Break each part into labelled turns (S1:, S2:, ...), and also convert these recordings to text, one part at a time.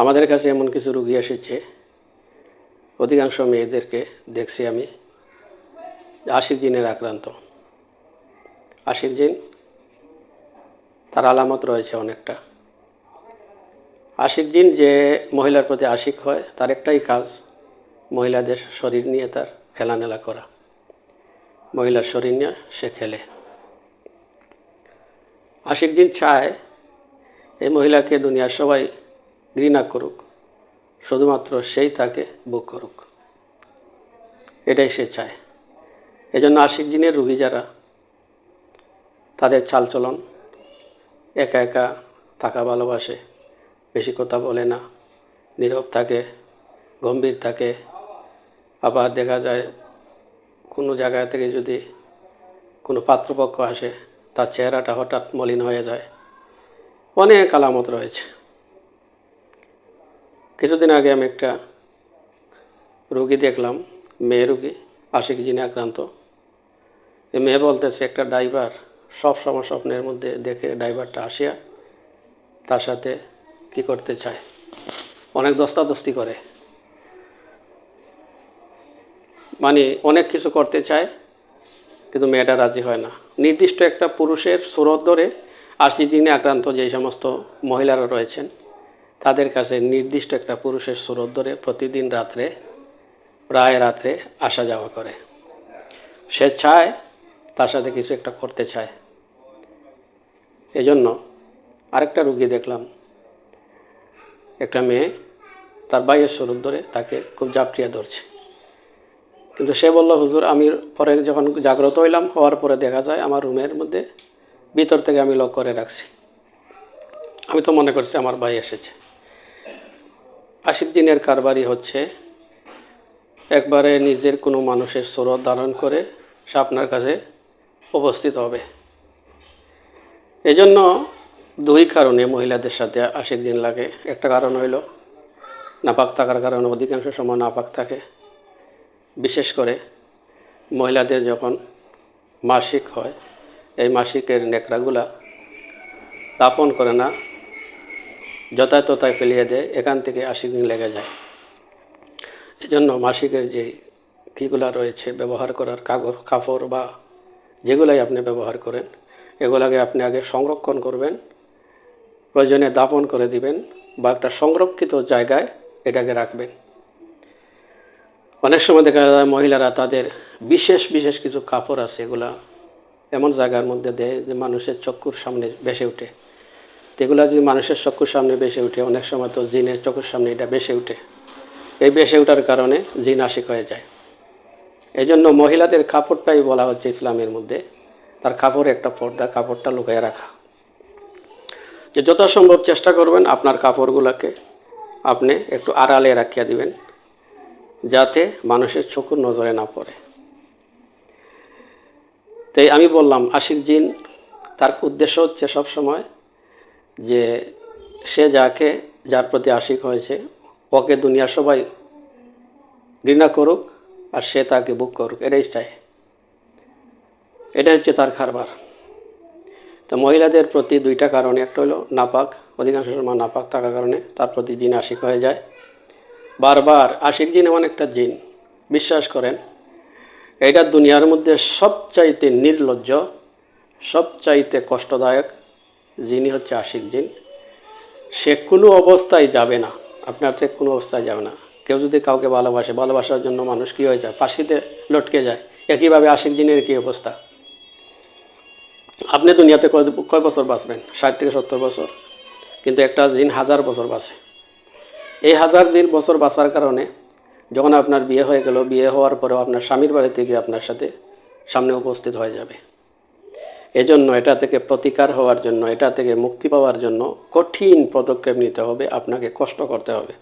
S1: আমাদের কাছে এমন কিছু রুগী এসেছে। অধিকাংশ মেয়েদেরকে দেখছি আমি। আশিক জিনের আক্রান্ত। আশিক জিন, তার আলামত রয়েছে অনেকটা। আশিক জিন যে মহিলার প্রতি আশিক হয়, তার একটাই কাজ, মহিলাদের শরীর নিয়ে তার খেলানেলা করা। মহিলার শরীর নিয়ে সে খেলে। আশিক দিন চায়, এই মহিলাকে দুনিয়ার সবাই ঘৃণা করুক, শুধুমাত্র সেই তাকে বুক করুক। এটাই সে চায়। এজন্য আশিক জিনের রুগী যারা, তাদের চালচলন একা একা থাকা ভালোবাসে, বেশি কথা বলে না, নীরব থাকে, গম্ভীর থাকে। আবার দেখা যায়, কোনো জায়গা থেকে যদি কোনো পাত্রপক্ষ আসে, তার চেহারাটা হঠাৎ মলিন হয়ে যায়। অনেক আলামত রয়েছে। কিছুদিন আগে আমি একটা রুগী দেখলাম, মেয়ে রুগী, আশিক জিনে আক্রান্ত। এই মেয়ে বলতেছে, একটা ড্রাইভার সব সময় স্বপ্নের মধ্যে দেখে ড্রাইভারটা আসিয়া তার সাথে কি করতে চায়। অনেক দস্তাদস্তি করে। মানে অনেক কিছু করতে চায়, কিন্তু মেয়েটা রাজি হয় না। নির্দিষ্ট একটা পুরুষের সুরত ধরে আশি দিনে আক্রান্ত, যে সমস্ত মহিলারা রয়েছেন তাদের কাছে নির্দিষ্ট একটা পুরুষের সুরত ধরে প্রতিদিন রাত্রে, প্রায় রাত্রে আসা যাওয়া করে। সে চায়, তার সাথে কিছু একটা করতে চায়। এজন্য আরেকটা রুগী দেখলাম। একটা মেয়ে, তার বাইয়ের স্বরূপ ধরে তাকে খুব জাপটিয়া ধরছে। কিন্তু সে বলল, হুজুর, আমি পরে যখন জাগ্রত হইলাম, হওয়ার পরে দেখা যায় আমার রুমের মধ্যে ভিতর থেকে আমি লক করে রাখছি। আমি তো মনে করছি আমার ভাই এসেছে। আশিক দিনের কারবারই হচ্ছে, একবারে নিজের কোনো মানুষের স্রোত ধারণ করে সে আপনার কাছে উপস্থিত হবে। এজন্য দুই কারণে মহিলাদের সাথে আশিক দিন লাগে। একটা কারণ হইল, নাপাক থাকার কারণে অধিকাংশ সময় নাপাক থাকে। বিশেষ করে মহিলাদের যখন মাসিক হয়, এই মাসিকের নেকড়াগুলা দাপন করে না যথায় তথায় ফেলিয়ে দেয়, এখান থেকে আশিক দিন লেগে যায়। এজন্য মাসিকের যে কীগুলা রয়েছে, ব্যবহার করার কাগজ কাপড় বা যেগুলাই আপনি ব্যবহার করেন, এগুলাকে আপনি আগে সংরক্ষণ করবেন, প্রয়োজনে দাপন করে দিবেন বা একটা সংরক্ষিত জায়গায় এটাকে রাখবেন। অনেক সময় দেখা যায় মহিলারা তাদের বিশেষ বিশেষ কিছু কাপড় আছে, এগুলা এমন জায়গার মধ্যে দেয় যে মানুষের চক্ষুর সামনে বেসে ওঠে। এগুলা যদি মানুষের চক্ষুর সামনে বেসে উঠে, অনেক সময় তো জিনের চক্ষুর সামনে এটা বেসে উঠে। এই বেসে ওঠার কারণে জিন আশিক হয়ে যায়। এই জন্য মহিলাদের কাপড়টাই বলা হচ্ছে ইসলামের মধ্যে, তার কাপড় একটা পর্দা, কাপড়টা লুকিয়ে রাখা। যে যথাসম্ভব চেষ্টা করবেন আপনার কাপড়গুলোকে আপনি একটু আড়ালে রাখিয়া দিবেন, যাতে মানুষের চোখের নজরে না পড়ে। তাই আমি বললাম, আশিক জিন তার উদ্দেশ্য হচ্ছে সব সময় যে সে যাকে, যার প্রতি আশিক হয়েছে, ওকে দুনিয়ার সবাই ঘৃণা করুক আর সে তাকে বুক করুক। এটাই চায় এটা হচ্ছে তার কারবার। তো মহিলাদের প্রতি দুইটা কারণে, একটা হলো নাপাক, অধিকাংশ সময় নাপাক থাকার কারণে তার প্রতি জিন আশিক হয়ে যায়। বারবার আশিক জিন এমন একটা জিন, বিশ্বাস করেন, এটা দুনিয়ার মধ্যে সবচাইতে নির্লজ্জ, সবচাইতে কষ্টদায়ক যিনি হচ্ছে আশিক জিন, সে কোনো অবস্থায় যাবে না। আপনার থেকে কোনো অবস্থায় যাবে না। কেউ যদি কাউকে ভালোবাসে, ভালোবাসার জন্য মানুষ কী হয়ে যায়? ফাঁসিতে লটকে যায়। একইভাবে আশিক দিনের কী অবস্থা? আপনি দুনিয়াতে কয় বছর বাঁচবেন? ষাট থেকে সত্তর বছর। কিন্তু একটা জিন হাজার বছর বাঁচে। এই হাজার দিন বছর বাঁচার কারণে যখন আপনার বিয়ে হয়ে গেল, বিয়ে হওয়ার পরেও আপনার স্বামীর বাড়িতে গিয়ে আপনার সাথে সামনে উপস্থিত হয়ে যাবে। এজন্য এটা থেকে প্রতিকার হওয়ার জন্য, এটা থেকে মুক্তি পাওয়ার জন্য কঠিন পদক্ষেপ নিতে হবে, আপনাকে কষ্ট করতে হবে।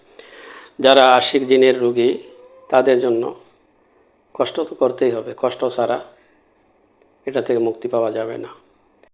S1: যারা আশিক জিনের রুগী, তাদের জন্য কষ্ট তো করতেই হবে, কষ্ট ছাড়া এটা থেকে মুক্তি পাওয়া যাবে না।